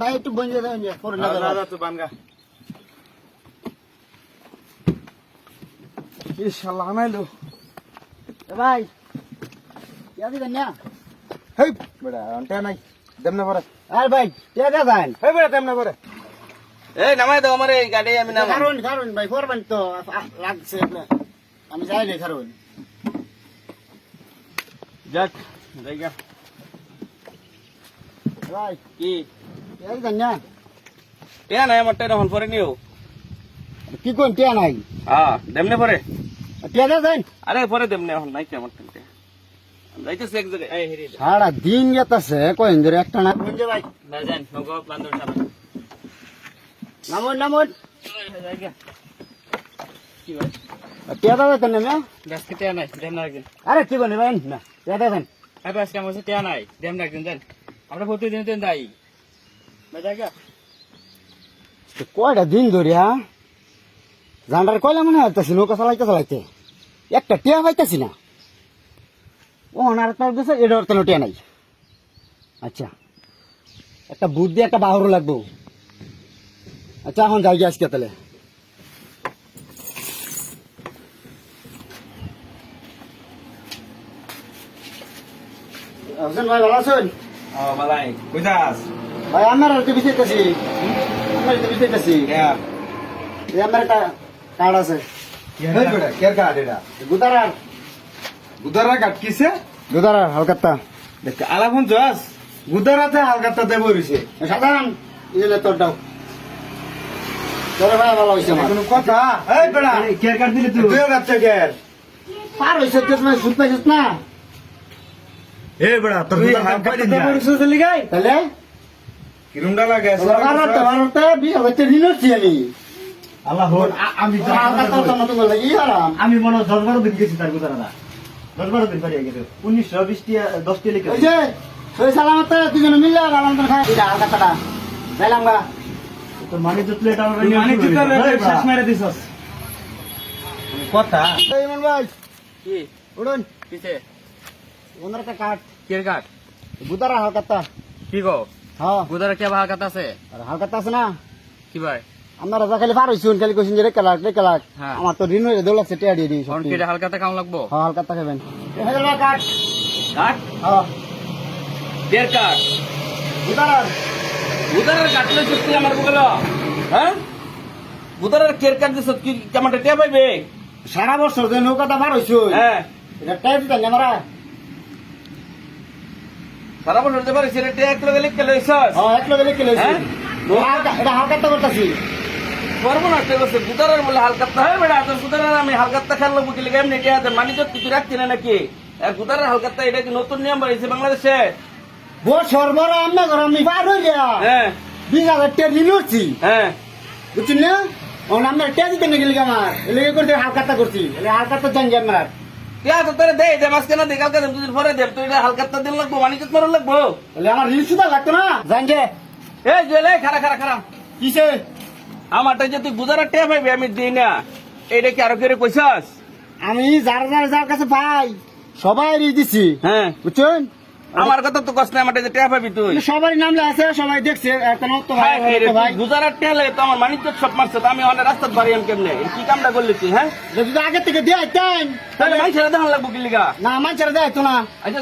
ভাই একটু বঞ্জে দেন যে পরে না দাদা তো বানগা। ইনশাআল্লাহ আনাইলো। ভাই ইয়া দিবেন না? হেই বেড়া আনটা নাই। দেম না পরে। আর ভাই কে দেবেন হেই বেড়া দেম না পরে। এই নামাই দাও আমার এই গাড়ি আমি নামাই। কারণ কারণ ভাই করবেন তো। লাগছে আপনার। আমি যাই রে কারণ যাক জায়গা ভাই কি? টিয়া নাই আমার এখন পরে নিও। কি কোন টিয়া নাই? হ্যাঁ দেমনে পরে। টিয়া দেবেন আরে পরে দেমনে এখন নাই কি আমার টিয়া যাইতেছে এক জায়গায়। এই হেরি সারা দিন যেতেছে কয়েন ধরে একটা না বঞ্জে ভাই। না জান নগো বান্দর সামনে নামুন নামুন। কি ভাই? টিয়া দেবেন না? মে আজকে টিয়া নাই দেম না একদিন আরে কি বলে ভাই? না টিয়া দেবেন আরে আজকে আমার টিয়া নাই দেম না একদিন দেন আমরা প্রতিদিন দিন দাই কয়টা দিন ধরে হ্যাঁ? জান্ডার কয়লা মনে হইতেছি নৌকা চালাইতে চালাইতে? একটা টিয়া পাইতেছি না। ও ওনার তার টিয়া নাই। আচ্ছা একটা বুদ্ধি একটা বাহরও লাগবো। আচ্ছা এখন যাই গিয়ে আজকে তাহলে। ভাই ভালো আছেন? ও বালাই কইতাস ভাই আমার আর তো বিছাইতেছি আমার তো বিছাইতেছি ইয়া এই আমার একটা কার্ড আছে। কের গুদারার। গুদারা কিসে? গুদারার হালকাতা দেখ আলাফন যাস গুদারাতে হালকাতা দেব রইছে সাধারণ ইলে তোর দাও। তোরে ভাই ভালো হয়েছে আমার। কোনো কথা? এই বেড়া। কেয়ার কার্ড দিলে তুই? যাচ্ছে কের পার হয়েছে তুই তুমি পাইছিস না। এই বেড়া তোর তুই গুদারা হালকাতা কাট দেব দেব রইছিস চলি গাই তাহলে? কিরুমডা লাগে? ভারতে ভারতে বিয়ে হচ্ছে ঋণছি আমি আল্লাহ আমি তো লাগি আরাম। আমি মনে দশ বারো দিন গেছি তার কথা না। দশ বারো দিন পারিয়ে গেছে। উনিশশো বিশটি দশটি লিখে ওই সালামতে দুজনে মিললে আরাম খাই এটা হালকাতাটা যাইলাম গা। তোর মানে জুতলে এটা মানে জুতলে শেষ শেষ মেরে দিছস। কথা? এই ইমন ভাই। কি? উড়ুন। ওনার একটা কাট হালকাতা কি গো? হ্যাঁ। বুদারে কে ভাগ কাটা আছে? আর হালকাতা আছে না। কি ভাই? আমরা রাজা খালি পার হইছুন খালি কইছেন যে রেখে লাখ রেখে লাখ হ্যাঁ। আমার তো ঋণ হয়ে দৌড় লাগছে টিয়া দিয়ে দিই কি হালকাতে কাম লাগবো? হ্যাঁ হালকাতা খাবেন। কাঠ। কাট হ্যাঁ। কের কাট গুদারার বুদারের কাটলে চুক্তি আমার বগল হ্যাঁ? বুদারের কের কাট দিছ কি কেমন টিয়া পাইবে? সারা বছর যে নৌকাটা পার হইছুন হ্যাঁ। এটা টাইপ দিতেন আমরা সারা বছর দিতে পারিস এটা টিয়া এক লগে লিখে লইছস? হ্যাঁ এক লগে লিখে লইছি। হ্যাঁ? এটা হালকাতা করতেছি। পারব না তুই বসে বুদারের বলে হালকাত্তা হয় বেড়া তোর বুদারের আমি হালকাত্তা খেয়াল লাগবো কি লিখে এমনি টিয়া হাতে মানি তো কিছু রাখছি না নাকি? আর বুদারের হালকাত্তা এটা কি নতুন নিয়ম বাড়িয়েছে বাংলাদেশে? বছর বড় আমরা ঘর আমি পার হয়ে গিয়া হ্যাঁ। বিশ হাজার ঋণ হচ্ছি হ্যাঁ। বুঝছেন না? ও আমরা টিয়া দিতে নাকি লিখে আমার। লিখে করতে হালকাতা করছি। এলে হালকাতা জানছি আমার। টিয়া তো তোরে দে যে মাঝখানে দিয়ে কালকে দেব দুদিন পরে দেব তুই এটা হালকাত্তা দিন লাগবো তো মারো লাগবো। এলে আমার সুদা লাগতো না? জানছে এই জুয়েল এই খারা খারা খারা কিসে? আমারটা যে তুই পাইবি আমি দিই না। এইটা কি আরও আমি যার যার যার কাছে পাই সবাই দিছি। হ্যাঁ। বুঝছেন? আমার কথা তো কষ্ট আমার যে ট্যাপ পাবি তুই। সবাই নামলে আছে সবাই দেখছে এখন তো ভাই হাই রে তো আমার মানিজ্য সব মারছে তো আমি অনেক রাস্তা বাড়ি আমি কেমনে? কি কামটা করলি তুই হ্যাঁ? যদি আগে থেকে দেয় টাইম তাহলে মানুষের দেখান লাগবো কি লিগা? না আমার ছেড়ে দেয় তো না। আচ্ছা